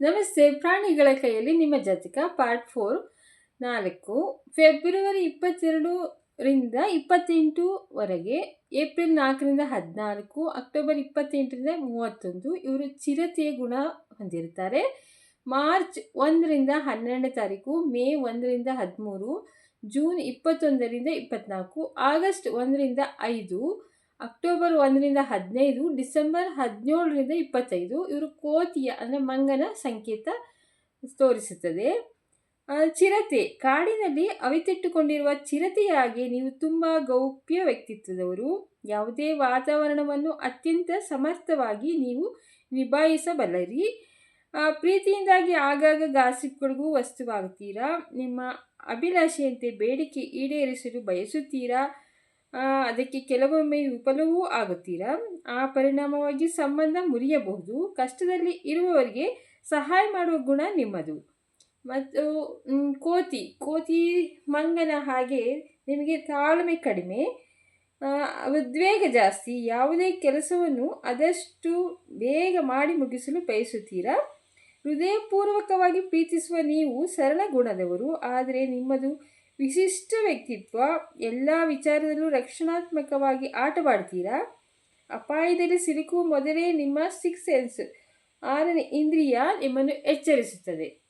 ನಮಸ್ತೆ. ಪ್ರಾಣಿಗಳ ಕೈಯಲ್ಲಿ ನಿಮ್ಮ ಜಾತಕ ಪಾರ್ಟ್ ಫೋರ್ ನಾಲ್ಕು. ಫೆಬ್ರವರಿ ಇಪ್ಪತ್ತೆರಡರಿಂದ ಇಪ್ಪತ್ತೆಂಟುವರೆಗೆ ಏಪ್ರಿಲ್ ನಾಲ್ಕರಿಂದ ಹದಿನಾಲ್ಕು, ಅಕ್ಟೋಬರ್ ಇಪ್ಪತ್ತೆಂಟರಿಂದ ಮೂವತ್ತೊಂದು ಇವರು ಚಿರತೆಯ ಗುಣ ಹೊಂದಿರ್ತಾರೆ ಮಾರ್ಚ್ ಒಂದರಿಂದ ಹನ್ನೆರಡನೇ ತಾರೀಕು, ಮೇ ಒಂದರಿಂದ ಹದಿಮೂರು, ಜೂನ್ ಇಪ್ಪತ್ತೊಂದರಿಂದ ಇಪ್ಪತ್ತ್ನಾಲ್ಕು ಆಗಸ್ಟ್ ಒಂದರಿಂದ ಐದು ಅಕ್ಟೋಬರ್ ಒಂದರಿಂದ ಹದಿನೈದು, ಡಿಸೆಂಬರ್ ಹದಿನೇಳರಿಂದ ಇಪ್ಪತ್ತೈದು. ಇವರು ಕೋತಿಯ, ಅಂದರೆ ಮಂಗನ ಸಂಕೇತ ತೋರಿಸುತ್ತದೆ. ಚಿರತೆ. ಕಾಡಿನಲ್ಲಿ ಅವಿತಿಟ್ಟುಕೊಂಡಿರುವ ಚಿರತೆಯಾಗಿ ನೀವು ತುಂಬ ಗೌಪ್ಯ ವ್ಯಕ್ತಿತ್ವದವರು. ಯಾವುದೇ ವಾತಾವರಣವನ್ನು ಅತ್ಯಂತ ಸಮರ್ಥವಾಗಿ ನೀವು ನಿಭಾಯಿಸಬಲ್ಲರಿ. ಪ್ರೀತಿಯಿಂದಾಗಿ ಆಗಾಗ ಗಾಸಿಪ್ಗಳಿಗೂ ವಸ್ತುವಾಗುತ್ತೀರಾ? ನಿಮ್ಮ ಅಭಿಲಾಷೆಯಂತೆ ಬೇಡಿಕೆ ಈಡೇರಿಸಲು ಬಯಸುತ್ತೀರಾ? ಅದಕ್ಕೆ ಕೆಲವೊಮ್ಮೆ ವಿಫಲವೂ ಆಗುತ್ತೀರಾ? ಆ ಪರಿಣಾಮವಾಗಿ ಸಂಬಂಧ ಮುರಿಯಬಹುದು. ಕಷ್ಟದಲ್ಲಿ ಇರುವವರಿಗೆ ಸಹಾಯ ಮಾಡುವ ಗುಣ ನಿಮ್ಮದು. ಮತ್ತು ಕೋತಿ ಕೋತಿ ಮಂಗನ ಹಾಗೆ ನಿಮಗೆ ತಾಳ್ಮೆ ಕಡಿಮೆ. ಉದ್ವೇಗ ಜಾಸ್ತಿ. ಯಾವುದೇ ಕೆಲಸವನ್ನು ಆದಷ್ಟು ಬೇಗ ಮಾಡಿ ಮುಗಿಸಲು ಬಯಸುತ್ತೀರಾ? ಹೃದಯಪೂರ್ವಕವಾಗಿ ಪ್ರೀತಿಸುವ ನೀವು ಸರಳ ಗುಣದವರು. ಆದರೆ ನಿಮ್ಮದು ವಿಶಿಷ್ಟ ವ್ಯಕ್ತಿತ್ವ, ಎಲ್ಲ ವಿಚಾರದಲ್ಲೂ ರಕ್ಷಣಾತ್ಮಕವಾಗಿ ಆಟವಾಡ್ತೀರಾ ಅಪಾಯದಲ್ಲಿ ಸಿಲುಕುವ ಮೊದಲೇ ನಿಮ್ಮ ಸಿಕ್ಸ್ ಸೆನ್ಸ್ ಆರನೇ ಇಂದ್ರಿಯ ನಿಮ್ಮನ್ನು ಎಚ್ಚರಿಸುತ್ತದೆ.